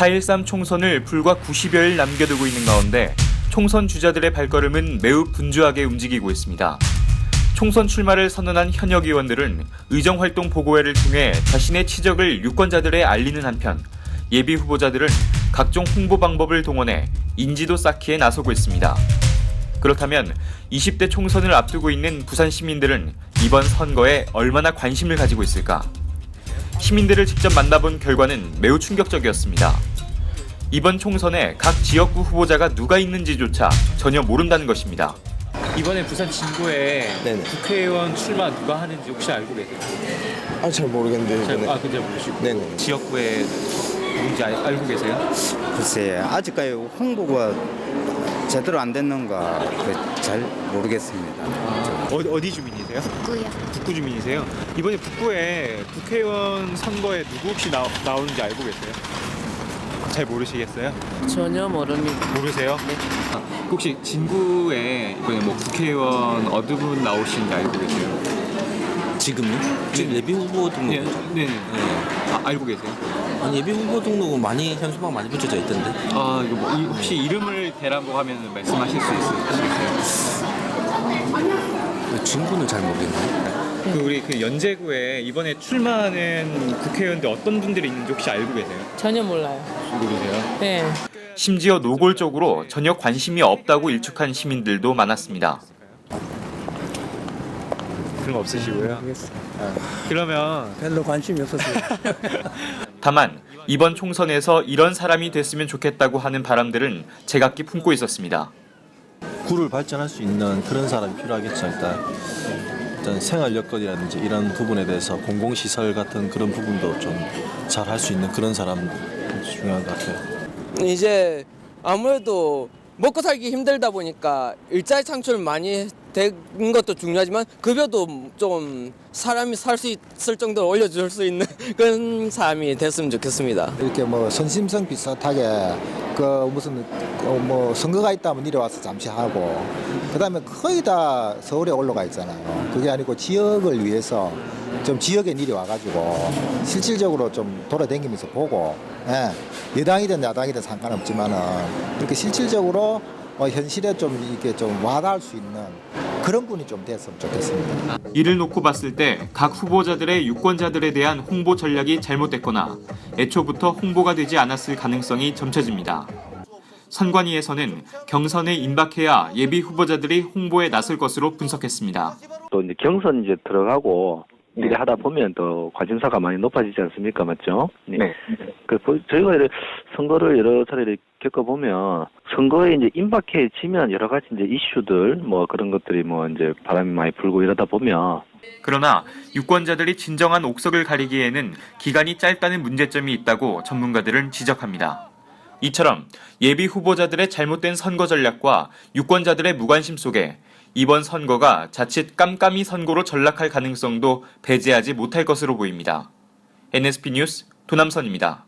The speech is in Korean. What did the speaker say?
4.13 총선을 불과 90여일 남겨두고 있는 가운데 총선 주자들의 발걸음은 매우 분주하게 움직이고 있습니다. 총선 출마를 선언한 현역 의원들은 의정활동 보고회를 통해 자신의 치적을 유권자들에 알리는 한편 예비 후보자들은 각종 홍보 방법을 동원해 인지도 쌓기에 나서고 있습니다. 그렇다면 20대 총선을 앞두고 있는 부산 시민들은 이번 선거에 얼마나 관심을 가지고 있을까? 시민들을 직접 만나본 결과는 매우 충격적이었습니다. 이번 총선에 각 지역구 후보자가 누가 있는지조차 전혀 모른다는 것입니다. 이번에 부산 진구에 네네. 국회의원 출마 누가 하는지 혹시 알고 계세요? 아 잘 모르겠는데 잘, 이번에. 아, 근데 모르시고 네네. 지역구에 누군지 알, 알고 계세요? 글쎄 아직까지 홍보가 제대로 안 됐는가 그잘 모르겠습니다. 어디, 어디 주민이세요? 북구요. 북구 주민이세요? 이번에 북구에 국회의원 선거에 누구 혹시 나, 나오는지 알고 계세요? 잘 모르시겠어요? 전혀 모릅니다. 모르세요? 아, 혹시 진구에 이번에 뭐 국회의원 어느 분 나오시는지 알고 계세요? 지금요? 지금 예비 후보 등록 네, 네, 네. 아, 알고 계세요? 아니 예비 후보 등록은 많이 현수막 많이 붙여져 있던데 아, 이거 뭐, 이- 혹시 이름을 대라고 하면 말씀하실 수 있으시겠어요? 진구는 잘 모르겠네 그 우리 그 연제구에 이번에 출마하는 국회의원들 어떤 분들이 있는지 혹시 알고 계세요? 전혀 몰라요. 모르세요? 네. 심지어 노골적으로 전혀 관심이 없다고 일축한 시민들도 많았습니다. 그런 거 없으시고요. 아, 그러면 별로 관심이 없었어요. 다만 이번 총선에서 이런 사람이 됐으면 좋겠다고 하는 바람들은 제각기 품고 있었습니다. 구를 발전할 수 있는 그런 사람이 필요하겠죠 일단 일단 생활 여건이라든지 이런 부분에 대해서 공공시설 같은 그런 부분도 좀 잘 할 수 있는 그런 사람 중요한 것 같아요. 이제 아무래도 먹고 살기 힘들다 보니까 일자리 창출 많이 된 것도 중요하지만 급여도 좀 사람이 살 수 있을 정도로 올려줄 수 있는 그런 사람이 됐으면 좋겠습니다. 이렇게 뭐 선심성 비슷하게 그 무슨 그 뭐 선거가 있다면 내려와서 잠시 하고 그다음에 거의 다 서울에 올라가 있잖아요. 그게 아니고 지역을 위해서 좀 지역에 내려와가지고 실질적으로 좀 돌아다니면서 보고 예, 여당이든 야당이든 상관없지만은 이렇게 실질적으로 어, 현실에 좀 이게 좀 와닿을 수 있는 그런 분이 좀 됐으면 좋겠습니다. 이를 놓고 봤을 때 각 후보자들의 유권자들에 대한 홍보 전략이 잘못됐거나 애초부터 홍보가 되지 않았을 가능성이 점쳐집니다. 선관위에서는 경선에 임박해야 예비 후보자들이 홍보에 나설 것으로 분석했습니다. 또 이제 경선 이제 들어가고 이렇게 하다 보면 또 관심사가 많이 높아지지 않습니까, 맞죠? 네. 그 보- 저희가 이렇게 선거를 여러 차례 이렇게 겪어보면 선거에 이제 임박해지면 여러 가지 이제 이슈들 뭐 그런 것들이 뭐 이제 바람이 많이 불고 이러다 보면 그러나 유권자들이 진정한 옥석을 가리기에는 기간이 짧다는 문제점이 있다고 전문가들은 지적합니다. 이처럼 예비 후보자들의 잘못된 선거 전략과 유권자들의 무관심 속에 이번 선거가 자칫 깜깜이 선거로 전락할 가능성도 배제하지 못할 것으로 보입니다. NSP 뉴스 도남선입니다.